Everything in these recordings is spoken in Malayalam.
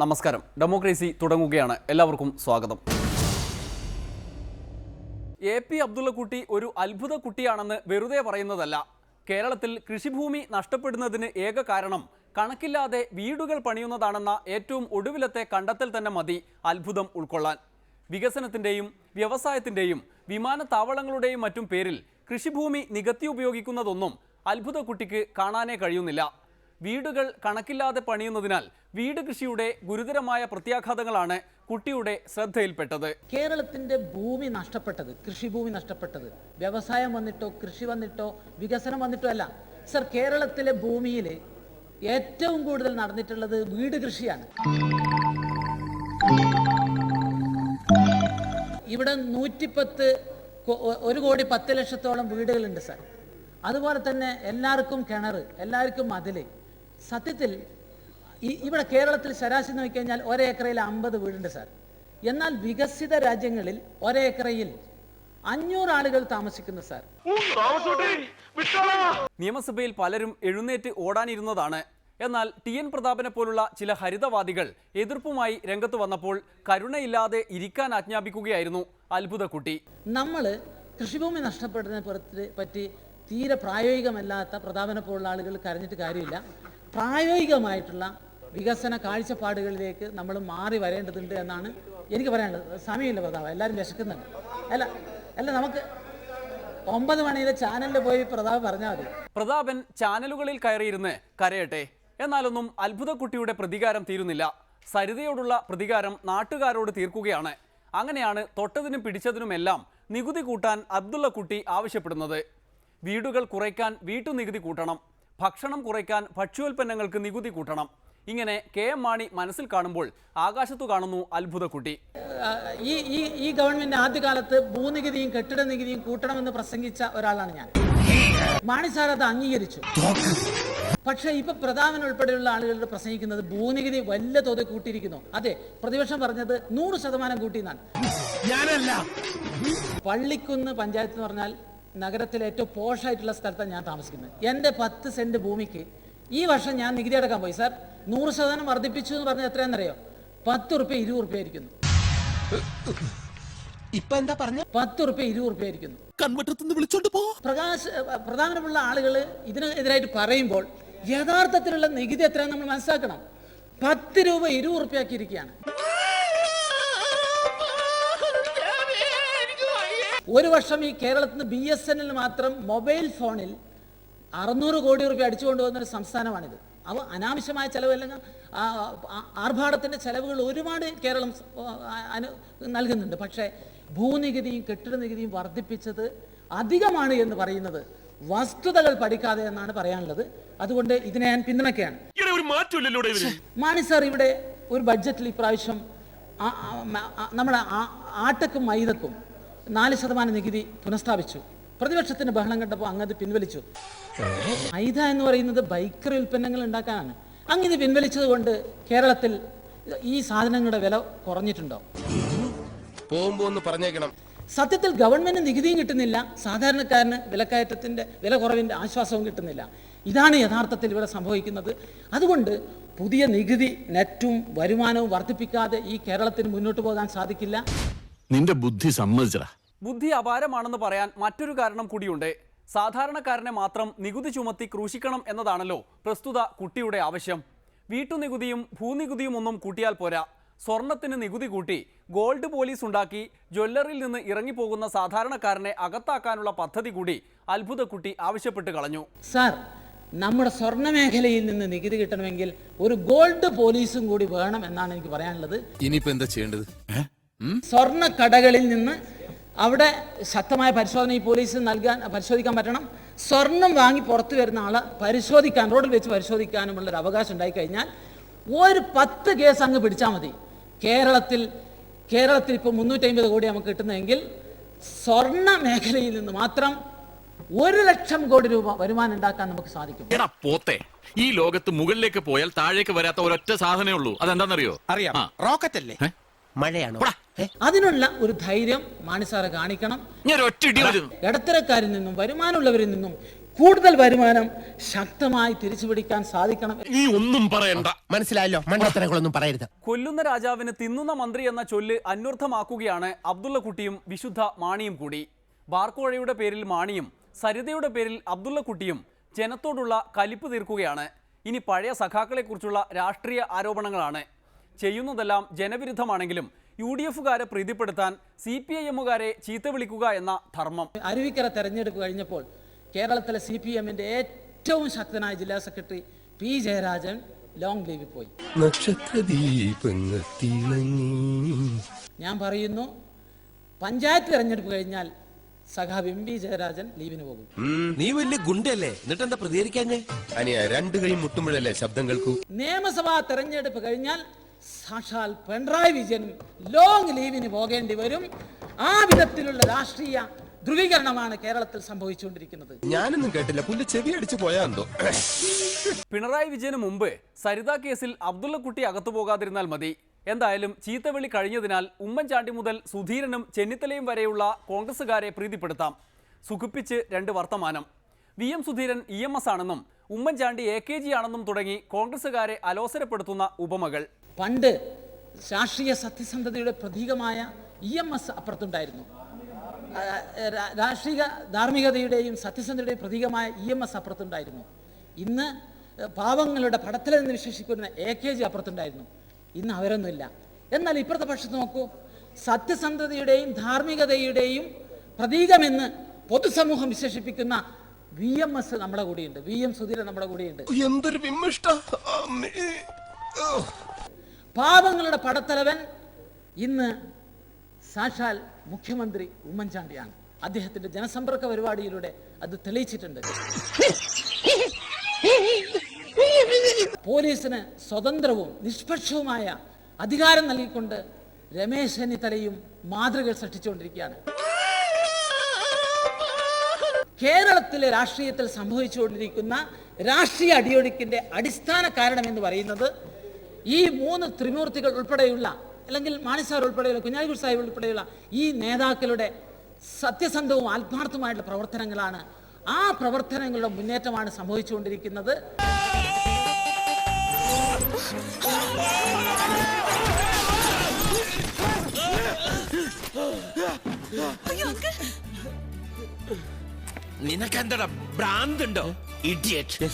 നമസ്കാരം. ഡെമോക്രസി തുടങ്ങുകയാണ്. എല്ലാവർക്കും സ്വാഗതം. എ പി അബ്ദുള്ളക്കുട്ടി ഒരു അത്ഭുത കുട്ടിയാണെന്ന് വെറുതെ പറയുന്നതല്ല. കേരളത്തിൽ കൃഷിഭൂമി നഷ്ടപ്പെടുന്നതിന് ഏക കാരണം കണക്കില്ലാതെ വീടുകൾ പണിയുന്നതാണെന്ന ഏറ്റവും ഒടുവിലത്തെ കണ്ടെത്തൽ തന്നെ മതി അത്ഭുതം ഉൾക്കൊള്ളാൻ. വികസനത്തിന്റെയും വ്യവസായത്തിന്റെയും വിമാനത്താവളങ്ങളുടെയും മറ്റും പേരിൽ കൃഷിഭൂമി നികത്തി ഉപയോഗിക്കുന്നതൊന്നും അത്ഭുത കുട്ടിക്ക് കാണാനേ കഴിയുന്നില്ല. വീടുകൾ കണക്കില്ലാതെ പണിയുന്നതിനാൽ വീട് കൃഷിയുടെ ഗുരുതരമായ പ്രത്യാഘാതങ്ങളാണ് കുട്ടിയുടെ ശ്രദ്ധയിൽപ്പെട്ടത്. കേരളത്തിന്റെ ഭൂമി നഷ്ടപ്പെട്ടത് കൃഷിഭൂമി നഷ്ടപ്പെട്ടത്. വ്യവസായം വന്നിട്ടോ കൃഷി വന്നിട്ടോ വികസനം വന്നിട്ടോ അല്ല. സർ കേരളത്തിലെ ഭൂമിയിൽ ഏറ്റവും കൂടുതൽ നടന്നിട്ടുള്ളത് വീട് കൃഷിയാണ്. ഇവിടെ നൂറ്റിപ്പത്ത് ഒരു കോടി പത്ത് ലക്ഷത്തോളം വീടുകളുണ്ട് സർ. അതുപോലെ തന്നെ എല്ലാവർക്കും കിണർ എല്ലാവർക്കും മതിൽ സത്യത്തിൽ ഈ ഇവിടെ കേരളത്തിൽ ശരാശരി നോക്കിക്കഴിഞ്ഞാൽ ഒരേക്കറയിൽ അമ്പത് വീടുണ്ട് സാർ. എന്നാൽ വികസിത രാജ്യങ്ങളിൽ ഒരേക്കറയിൽ അഞ്ഞൂറ് ആളുകൾ താമസിക്കുന്നു സാർ. നിയമസഭയിൽ പലരും എഴുന്നേറ്റ് ഓടാനിരുന്നതാണ്. എന്നാൽ ടി എൻ പ്രതാപനെ പോലുള്ള ചില ഹരിതവാദികൾ എതിർപ്പുമായി രംഗത്ത് വന്നപ്പോൾ കരുണയില്ലാതെ ഇരിക്കാൻ ആജ്ഞാപിക്കുകയായിരുന്നു അത്ഭുത കുട്ടി നമ്മൾ കൃഷിഭൂമി നഷ്ടപ്പെടുന്നതിനെ പറ്റി തീരെ പ്രായോഗികമല്ലാത്ത പ്രതാപനെ പോലുള്ള ആളുകൾ കരഞ്ഞിട്ട് കാര്യമില്ല. പ്രായോഗികമായിട്ടുള്ള വികസന കാഴ്ചപ്പാടുകളിലേക്ക് നമ്മൾ മാറി വരേണ്ടതുണ്ട് എന്നാണ് എനിക്ക് പറയാനുള്ളത്. സമയമില്ല പ്രതാപ എല്ലാവരും വിശക്കുന്നുണ്ട്. അല്ല അല്ല നമുക്ക് ഒമ്പത് മണിയിലെ ചാനലിൽ പോയി പ്രതാപ് പറഞ്ഞാൽ മതി. പ്രതാപൻ ചാനലുകളിൽ കയറിയിരുന്ന് കരയട്ടെ. എന്നാലൊന്നും അത്ഭുത കുട്ടിയുടെ പ്രതികാരം തീരുന്നില്ല. സരിതയോടുള്ള പ്രതികാരം നാട്ടുകാരോട് തീർക്കുകയാണ്. അങ്ങനെയാണ് തൊട്ടതിനും പിടിച്ചതിനുമെല്ലാം നികുതി കൂട്ടാൻ അബ്ദുള്ള കുട്ടി ആവശ്യപ്പെടുന്നത്. വീടുകൾ കുറയ്ക്കാൻ വീട്ടു വീട്ടുനികുതി കൂട്ടണം. ഭക്ഷണം കുറയ്ക്കാൻ ഭക്ഷ്യോൽപ്പന്നങ്ങൾക്ക് നികുതി കൂട്ടണം. ഇങ്ങനെ കെ എം മാണി മനസ്സിൽ കാണുമ്പോൾ ആകാശത്തു കാണുന്നു അത്ഭുത കുട്ടി. ഈ ഈ ഈ ഗവൺമെന്റ് ആദ്യകാലത്ത് ഭൂനികുതിയും കെട്ടിട നികുതിയും കൂട്ടണമെന്ന് പ്രസംഗിച്ച ഒരാളാണ് ഞാൻ. മാണി സാർ അത് അംഗീകരിച്ചു. പക്ഷേ ഇപ്പൊ പ്രധാനൻ ഉൾപ്പെടെയുള്ള ആളുകൾ പ്രസംഗിക്കുന്നത് ഭൂനികുതി വലിയ തോതിൽ കൂട്ടിയിരിക്കുന്നു. അതെ പ്രതിപക്ഷം പറഞ്ഞത് നൂറ് ശതമാനം കൂട്ടിയെന്നാണ്. ഞാനല്ല. പള്ളിക്കുന്ന് പഞ്ചായത്ത് എന്ന് പറഞ്ഞാൽ നഗരത്തിലെ ഏറ്റവും പോഷായിട്ടുള്ള സ്ഥലത്താണ് ഞാൻ താമസിക്കുന്നത്. എന്റെ പത്ത് സെന്റ് ഭൂമിക്ക് ഈ വർഷം ഞാൻ നികുതി അടക്കാൻ പോയി. സാർ നൂറ് ശതമാനം വർദ്ധിപ്പിച്ചു എന്ന് പറഞ്ഞാൽ എത്രയാണെന്നറിയോ? പത്ത് റുപ്യ ഇരുപത് റുപ്യ ആയിരിക്കുന്നു. ഇപ്പൊ എന്താ പറഞ്ഞ? പത്ത് റുപ്യ ഇരുപത് റുപ്യ ആയിരിക്കുന്നു. കൺവെട്ടത്തുനിന്ന് വിളിച്ചോണ്ട് പോ. പ്രകാശ് പ്രധാനമുള്ള ആളുകൾ ഇതിനെതിരായിട്ട് പറയുമ്പോൾ യഥാർത്ഥത്തിലുള്ള നികുതി എത്രയാണെന്ന് നമ്മൾ മനസ്സിലാക്കണം. പത്ത് രൂപ ഇരുപത് റുപ്യ ആക്കിയിരിക്കുകയാണ്. ഒരു വർഷം ഈ കേരളത്തിൽ നിന്ന് ബി എസ് എൻ എൽ മാത്രം മൊബൈൽ ഫോണിൽ അറുന്നൂറ് കോടി റുപ്യ അടിച്ചുകൊണ്ട് കൊണ്ടുവന്ന ഒരു സംസ്ഥാനമാണിത്. അവ അനാവശ്യമായ ചെലവല്ലെങ്കിൽ ആർഭാടത്തിന്റെ ചെലവുകൾ ഒരുപാട് കേരളം നൽകുന്നുണ്ട്. പക്ഷേ ഭൂനികുതിയും കെട്ടിട നികുതിയും വർദ്ധിപ്പിച്ചത് അധികമാണ് എന്ന് പറയുന്നത് വസ്തുതകൾ പഠിക്കാതെ എന്നാണ് പറയാനുള്ളത്. അതുകൊണ്ട് ഇതിനെ ഞാൻ പിന്തുണയ്ക്കുകയാണ്. മാണി സാർ ഇവിടെ ഒരു ബഡ്ജറ്റിൽ ഇപ്രാവശ്യം നമ്മുടെ ആട്ടക്കും മൈദക്കും നാല് ശതമാനം നികുതി പുനഃസ്ഥാപിച്ചു. പ്രതിപക്ഷത്തിന് ബഹളം കണ്ടപ്പോൾ അങ്ങത് പിൻവലിച്ചു. മൈദ എന്ന് പറയുന്നത് ബൈക്കറി ഉൽപ്പന്നങ്ങൾ ഉണ്ടാക്കാനാണ്. അങ്ങനെ പിൻവലിച്ചത് കൊണ്ട് കേരളത്തിൽ ഈ സാധനങ്ങളുടെ വില കുറഞ്ഞിട്ടുണ്ടോ? പോകുമ്പോ ഒന്ന് പറഞ്ഞേക്കണം. സത്യത്തിൽ ഗവൺമെന്റ് നികുതിയും കിട്ടുന്നില്ല. സാധാരണക്കാരന് വിലക്കയറ്റത്തിന്റെ വില കുറവിന്റെ ആശ്വാസവും കിട്ടുന്നില്ല. ഇതാണ് യഥാർത്ഥത്തിൽ ഇവിടെ സംഭവിക്കുന്നത്. അതുകൊണ്ട് പുതിയ നികുതി നെറ്റും വരുമാനവും വർദ്ധിപ്പിക്കാതെ ഈ കേരളത്തിന് മുന്നോട്ട് പോകാൻ സാധിക്കില്ല. നിന്റെ ബുദ്ധി സമ്മതിച്ചടാ. ബുദ്ധി അപാരമാണെന്ന് പറയാൻ മറ്റൊരു കാരണം കൂടിയുണ്ട്. സാധാരണക്കാരനെ മാത്രം നികുതി ചുമത്തി ക്രൂശിക്കണം എന്നതാണല്ലോ പ്രസ്തുത കുട്ടിയുടെ ആവശ്യം. വീട്ടുനികുതിയും ഭൂനികുതിയും ഒന്നും കൂട്ടിയാൽ പോരാ. സ്വർണത്തിന് നികുതി കൂട്ടി ഗോൾഡ് പോലീസ് ഉണ്ടാക്കി ജ്വല്ലറിയിൽ നിന്ന് ഇറങ്ങിപ്പോകുന്ന സാധാരണക്കാരനെ അകത്താക്കാനുള്ള പദ്ധതി കൂടി അത്ഭുത കുട്ടി ആവശ്യപ്പെട്ട് കളഞ്ഞു. സാർ നമ്മുടെ സ്വർണ മേഖലയിൽ നിന്ന് നികുതി കിട്ടണമെങ്കിൽ ഒരു ഗോൾഡ് പോലീസും കൂടി വേണം എന്നാണ് എനിക്ക് പറയാനുള്ളത്. ഇനിയിപ്പോ എന്താ ചെയ്യേണ്ടത്? സ്വർണ കടകളിൽ നിന്ന് അവിടെ ശക്തമായ പരിശോധന ഈ പോലീസ് നൽകാൻ പരിശോധിക്കാൻ പറ്റണം. സ്വർണം വാങ്ങി പുറത്തു വരുന്ന ആൾ പരിശോധിക്കാൻ റോഡിൽ വെച്ച് പരിശോധിക്കാനുമുള്ള ഒരു അവകാശം ഉണ്ടായിക്കഴിഞ്ഞാൽ ഒരു പത്ത് കേസ് അങ്ങ് പിടിച്ചാൽ മതി. കേരളത്തിൽ കേരളത്തിൽ ഇപ്പോൾ മുന്നൂറ്റമ്പത് കോടി നമുക്ക് കിട്ടുന്നതെങ്കിൽ സ്വർണ മേഖലയിൽ നിന്ന് മാത്രം ഒരു ലക്ഷം കോടി രൂപ വരുമാനം ഉണ്ടാക്കാൻ നമുക്ക് സാധിക്കും. എടാ പോത്തെ ഈ ലോകത്ത് മുകളിലേക്ക് പോയാൽ താഴേക്ക് വരാത്ത ഒരൊറ്റ സാധനമേ ഉള്ളൂ. അതെന്താണെന്നറിയോ അറിയാം. റോക്കറ്റ് അല്ലേ? മഴയാണോ. അതിനുള്ള ഒരു ധൈര്യം മാണിസാറ് കാണിക്കണം. ഇടത്തരക്കാരിൽ നിന്നും വരുമാനമുള്ളവരിൽ നിന്നും കൂടുതൽ വരുമാനം ശക്തമായി തിരിച്ചു പിടിക്കാൻ സാധിക്കണം. നീ ഒന്നും പറയണ്ട. മനസ്സിലായല്ലോ? മണ്ടത്തരങ്ങളൊന്നും പറയരുത്. കൊല്ലുന്ന രാജാവിന് തിന്നുന്ന മന്ത്രി എന്ന ചൊല്ല് അന്വർത്ഥമാക്കുകയാണ് അബ്ദുള്ള കുട്ടിയും വിശുദ്ധ മാണിയും കൂടി. ബാർക്കോഴയുടെ പേരിൽ മാണിയും സരിതയുടെ പേരിൽ അബ്ദുള്ള കുട്ടിയും ജനത്തോടുള്ള കലിപ്പ് തീർക്കുകയാണ്. ഇനി പഴയ സഖാക്കളെക്കുറിച്ചുള്ള രാഷ്ട്രീയ ആരോപണങ്ങളാണ്. ചെയ്യുന്നതെല്ലാം ജനവിരുദ്ധമാണെങ്കിലും യു ഡി എഫുകാരെ പ്രീതിപ്പെടുത്താൻ സി പി ഐ എമ്മുകാരെ ചീത്ത വിളിക്കുക എന്ന ധർമ്മം. അരുവിക്കര തെരഞ്ഞെടുപ്പ് കഴിഞ്ഞപ്പോൾ കേരളത്തിലെ സി പി എമ്മിന്റെ ഏറ്റവും ശക്തനായ ജില്ലാ സെക്രട്ടറി പി ജയരാജൻ ലോങ് ലീവിൽ പോയി. ഞാൻ പറയുന്നു പഞ്ചായത്ത് തെരഞ്ഞെടുപ്പ് കഴിഞ്ഞാൽ സഖാവ് എം പി ജയരാജൻ ലീവിന് പോകും. നീ വലിയ ഗുണ്ടല്ലേ എന്നിട്ട് എന്താ പ്രതികരിക്കാഞ്ഞേ അനിയ രണ്ടു കൈ മുട്ടുമ്പോഴല്ലേ ശബ്ദം കേൾക്കൂ. നിയമസഭാ തെരഞ്ഞെടുപ്പ് കഴിഞ്ഞാൽ സാക്ഷാൽ പിണറായി വിജയൻ ലോങ് ലീവിന് പോകേണ്ടി വരും. ആ വിധത്തിലുള്ള രാഷ്ട്രീയ ധ്രുവീകരണമാണ് കേരളത്തിൽ സംഭവിച്ചുകൊണ്ടിരിക്കുന്നത്. ഞാനൊന്നും കേട്ടില്ല. പുല്ല് ചെവി അടിച്ചു പോയാന്തോ പിണറായി വിജയന് മുമ്പ് സരിത കേസിൽ അബ്ദുള്ളക്കുട്ടി അകത്തു പോകാതിരുന്നാൽ മതി. എന്തായാലും ചീത്തവിളി കഴിഞ്ഞതിനാൽ ഉമ്മൻചാണ്ടി മുതൽ സുധീരനും ചെന്നിത്തലയും വരെയുള്ള കോൺഗ്രസുകാരെ പ്രീതിപ്പെടുത്താം. സുഖിപ്പിച്ച് രണ്ട് വർത്തമാനം. V M Sudheeran E M S ആണെന്നും ഉമ്മൻചാണ്ടി എ കെ ജി ആണെന്നും തുടങ്ങി കോൺഗ്രസുകാരെ അലോസരപ്പെടുത്തുന്ന ഉപമകൾ. പണ്ട് രാഷ്ട്രീയ സത്യസന്ധതയുടെ പ്രതീകമായ ഇ എം എസ് അപ്പുറത്തുണ്ടായിരുന്നു. രാഷ്ട്രീയ ധാർമ്മികതയുടെയും സത്യസന്ധതയുടെയും പ്രതീകമായ ഇ എം എസ് അപ്പുറത്തുണ്ടായിരുന്നു. ഇന്ന് പാവങ്ങളുടെ പടത്തിൽ നിന്ന് വിശേഷിക്കുന്ന എ കെ ജി അപ്പുറത്തുണ്ടായിരുന്നു. ഇന്ന് അവരൊന്നുമില്ല. എന്നാൽ ഇപ്പുറത്തെ പക്ഷത്ത് നോക്കൂ. സത്യസന്ധതയുടെയും ധാർമ്മികതയുടെയും പ്രതീകമെന്ന് പൊതുസമൂഹം വിശേഷിപ്പിക്കുന്ന വി എം എസ് നമ്മുടെ കൂടെയുണ്ട്. വി എം സുധീരൻ നമ്മുടെ കൂടെയുണ്ട്. എന്തൊരു വിമ്മിഷ്ട ഓ. പടത്തലവൻ ഇന്ന് സാക്ഷാൽ മുഖ്യമന്ത്രി ഉമ്മൻചാണ്ടിയാണ് അദ്ദേഹത്തിന്റെ ജനസമ്പർക്ക പരിപാടിയിലൂടെ അത് തെളിയിച്ചിട്ടുണ്ട് പോലീസിന് സ്വതന്ത്രവും നിഷ്പക്ഷവുമായ അധികാരം നൽകിക്കൊണ്ട് രമേശ് ചെന്നിത്തലയും മാതൃകകൾ സൃഷ്ടിച്ചുകൊണ്ടിരിക്കുകയാണ് കേരളത്തിലെ രാഷ്ട്രീയത്തിൽ സംഭവിച്ചുകൊണ്ടിരിക്കുന്ന രാഷ്ട്രീയ അടിയൊഴുക്കിന്റെ അടിസ്ഥാന കാരണം എന്ന് പറയുന്നത് ഈ മൂന്ന് ത്രിമൂർത്തികൾ ഉൾപ്പെടെയുള്ള അല്ലെങ്കിൽ മാണിസാർ ഉൾപ്പെടെയുള്ള കുഞ്ഞാലിക്കുട്ടി സാഹിബ് ഉൾപ്പെടെയുള്ള ഈ നേതാക്കളുടെ സത്യസന്ധവും ആത്മാർത്ഥവുമായിട്ടുള്ള പ്രവർത്തനങ്ങളാണ് ആ പ്രവർത്തനങ്ങളുടെ മുന്നേറ്റമാണ് സംഭവിച്ചുകൊണ്ടിരിക്കുന്നത്. നിനക്കെന്താ ഭ്രാന്തുണ്ടോ? ഇഡിയറ്റ്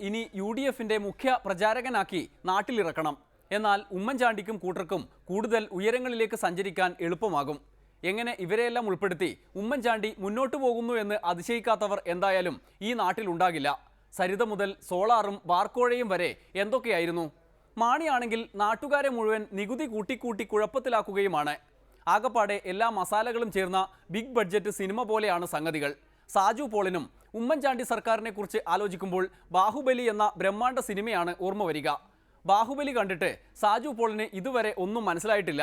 ഇനി യു ഡി എഫിന്റെ മുഖ്യ പ്രചാരകനാക്കി നാട്ടിലിറക്കണം. എന്നാൽ ഉമ്മൻചാണ്ടിക്കും കൂട്ടർക്കും കൂടുതൽ ഉയരങ്ങളിലേക്ക് സഞ്ചരിക്കാൻ എളുപ്പമാകും. എങ്ങനെ ഇവരെയെല്ലാം ഉൾപ്പെടുത്തി ഉമ്മൻചാണ്ടി മുന്നോട്ടു പോകുന്നു എന്ന് അതിശയിക്കാത്തവർ എന്തായാലും ഈ നാട്ടിലുണ്ടാകില്ല. സരിത മുതൽ സോളാറും ബാർക്കോഴയും വരെ എന്തൊക്കെയായിരുന്നു? മാണിയാണെങ്കിൽ നാട്ടുകാരെ മുഴുവൻ നികുതി കൂട്ടിക്കൂട്ടി കുഴപ്പത്തിലാക്കുകയുമാണ്. ആകപ്പാടെ എല്ലാ മസാലകളും ചേർന്ന ബിഗ് ബഡ്ജറ്റ് സിനിമ പോലെയാണ് സംഗതികൾ. സാജു പോളിനും ഉമ്മൻചാണ്ടി സർക്കാരിനെ കുറിച്ച് ആലോചിക്കുമ്പോൾ ബാഹുബലി എന്ന ബ്രഹ്മാണ്ഡ സിനിമയാണ് ഓർമ്മ വരിക. ബാഹുബലി കണ്ടിട്ട് സാജു പോളിന് ഇതുവരെ ഒന്നും മനസ്സിലായിട്ടില്ല.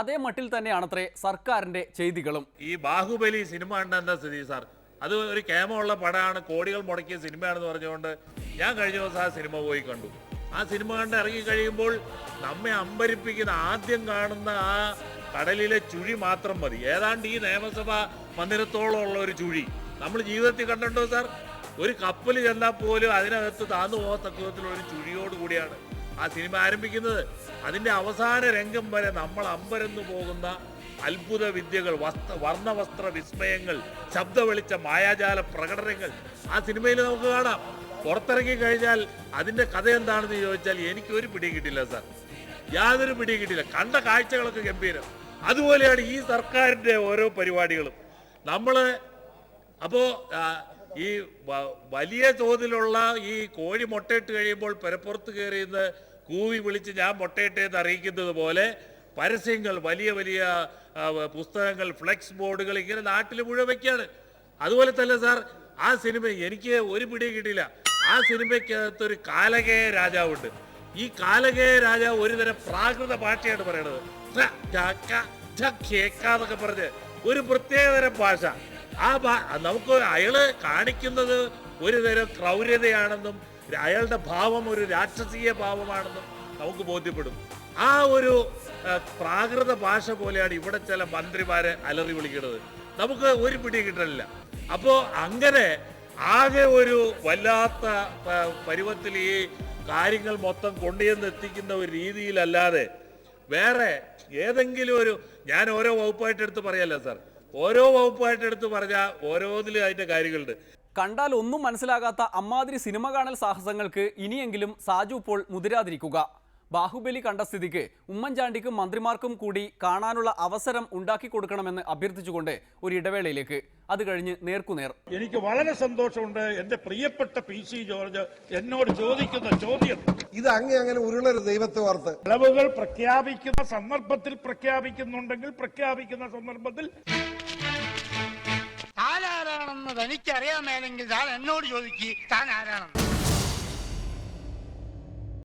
അതേ മട്ടിൽ തന്നെയാണത്രേ സർക്കാരിന്റെ ചെയ്തികളും. ഈ ബാഹുബലി സിനിമ സ്ഥിതി സാർ? അത് ഒരു കേമമുള്ള പടമാണ് കോടികൾ മുടക്കിയ സിനിമയാണെന്ന് പറഞ്ഞുകൊണ്ട് ഞാൻ കഴിഞ്ഞ ദിവസം ആ സിനിമ പോയി കണ്ടു. ആ സിനിമ കണ്ട് ഇറങ്ങി കഴിയുമ്പോൾ നമ്മെ അമ്പരിപ്പിക്കുന്ന ആദ്യം കാണുന്ന ആ കടലിലെ ചുഴി മാത്രം മതി. ഏതാണ്ട് ഈ നിയമസഭാ മന്ദിരത്തോളം ഉള്ള ഒരു ചുഴി. നമ്മൾ ജീവിതത്തിൽ കണ്ടിട്ടുണ്ടോ സാർ? ഒരു കപ്പൽ ചെന്നാൽ പോലും അതിനകത്ത് താന്നു പോകത്തക്ക വിധത്തിലുള്ള ഒരു ചുഴിയോട് കൂടിയാണ് ആ സിനിമ ആരംഭിക്കുന്നത്. അതിന്റെ അവസാന രംഗം വരെ നമ്മൾ അമ്പരന്നു പോകുന്ന അത്ഭുത വിദ്യകൾ വസ്ത്ര വർണവസ്ത്ര വിസ്മയങ്ങൾ ശബ്ദ വെളിച്ച മായാജാല പ്രകടനങ്ങൾ ആ സിനിമയിൽ നമുക്ക് കാണാം. പുറത്തിറങ്ങി കഴിഞ്ഞാൽ അതിന്റെ കഥ എന്താണെന്ന് ചോദിച്ചാൽ എനിക്കൊരു പിടിയും കിട്ടില്ല സാർ. യാതൊരു പിടി കിട്ടില്ല. കണ്ട കാഴ്ചകളൊക്കെ ഗംഭീരം. അതുപോലെയാണ് ഈ സർക്കാരിന്റെ ഓരോ പരിപാടികളും. നമ്മൾ അപ്പോൾ ഈ വലിയ തോതിലുള്ള ഈ കോഴി മുട്ടയിട്ട് കഴിയുമ്പോൾ പെരപ്പുറത്ത് കയറിയെന്ന് കൂവി വിളിച്ച് ഞാൻ മുട്ടയിട്ടേന്ന് അറിയിക്കുന്നത് പോലെ പരസ്യങ്ങൾ വലിയ വലിയ പുസ്തകങ്ങൾ ഫ്ലെക്സ് ബോർഡുകൾ ഇങ്ങനെ നാട്ടിൽ മുഴുവൻ വയ്ക്കുകയാണ് അതുപോലെ തന്നെ സാർ ആ സിനിമ എനിക്ക് ഒരു പിടി കിട്ടിയില്ല. ആ സിനിമയ്ക്കകത്തൊരു കാലകേയ രാജാവുണ്ട്. ഈ കാലകേയ രാജാവ് ഒരുതരം പ്രാകൃത ഭാഷയാണ് പറയണത്. ഛ, ഛ, ക, ഛ, എന്നൊക്കെ പറഞ്ഞ് ഒരു പ്രത്യേകതരം ഭാഷ. ആ നമുക്ക് അയാൾ കാണിക്കുന്നത് ഒരു തരം ക്രൗര്യതയാണെന്നും അയാളുടെ ഭാവം ഒരു രാക്ഷസീയ ഭാവമാണെന്നും നമുക്ക് ബോധ്യപ്പെടും. ആ ഒരു പ്രാകൃത ഭാഷ പോലെയാണ് ഇവിടെ ചില മന്ത്രിമാരെ അലറി വിളിക്കുന്നത്. നമുക്ക് ഒരു പിടി കിട്ടണില്ല അപ്പോ അങ്ങനെ ആകെ ഒരു വല്ലാത്ത പരുവത്തിൽ ഈ കാര്യങ്ങൾ മൊത്തം കൊണ്ടുചെന്ന് എത്തിക്കുന്ന ഒരു രീതിയിലല്ലാതെ വേറെ ഏതെങ്കിലും ഒരു ഞാൻ ഓരോ വകുപ്പായിട്ട് എടുത്ത് പറയല്ല സാർ? ഓരോ വകുപ്പായിട്ട് എടുത്ത് പറഞ്ഞാൽ ഓരോന്നിലും അതിന്റെ കാര്യങ്ങളുണ്ട്. കണ്ടാൽ ഒന്നും മനസ്സിലാകാത്ത അമ്മാതിരി സിനിമ കാണൽ സാഹസങ്ങൾക്ക് ഇനിയെങ്കിലും സാജു ഇപ്പോൾ മുതിരാതിരിക്കുക. ബാഹുബലി കണ്ട സ്ഥിതിക്ക് ഉമ്മൻചാണ്ടിക്കും മന്ത്രിമാർക്കും കൂടി കാണാനുള്ള അവസരം ഉണ്ടാക്കി കൊടുക്കണമെന്ന് അഭ്യർത്ഥിച്ചുകൊണ്ട് ഒരു ഇടവേളയിലേക്ക്. അത് കഴിഞ്ഞ് നേർക്കുനേർ. എനിക്ക് വളരെ സന്തോഷമുണ്ട്. എന്റെ പ്രിയപ്പെട്ട പി സി ജോർജ് എന്നോട് ചോദിക്കുന്ന ചോദ്യം. ഇത് അങ്ങേ അങ്ങനെ ഉരുളരു ദൈവത്തെ ഓർത്ത് ഇളവുകൾ പ്രഖ്യാപിക്കുന്ന സന്ദർഭത്തിൽ പ്രഖ്യാപിക്കുന്നുണ്ടെങ്കിൽ പ്രഖ്യാപിക്കുന്ന സന്ദർഭത്തിൽ താൻ ആരാണെന്ന് തനിക്കറിയാൻ മേലെങ്കിൽ താൻ എന്നോട് ചോദിക്കുക താൻ ആരാണെന്ന്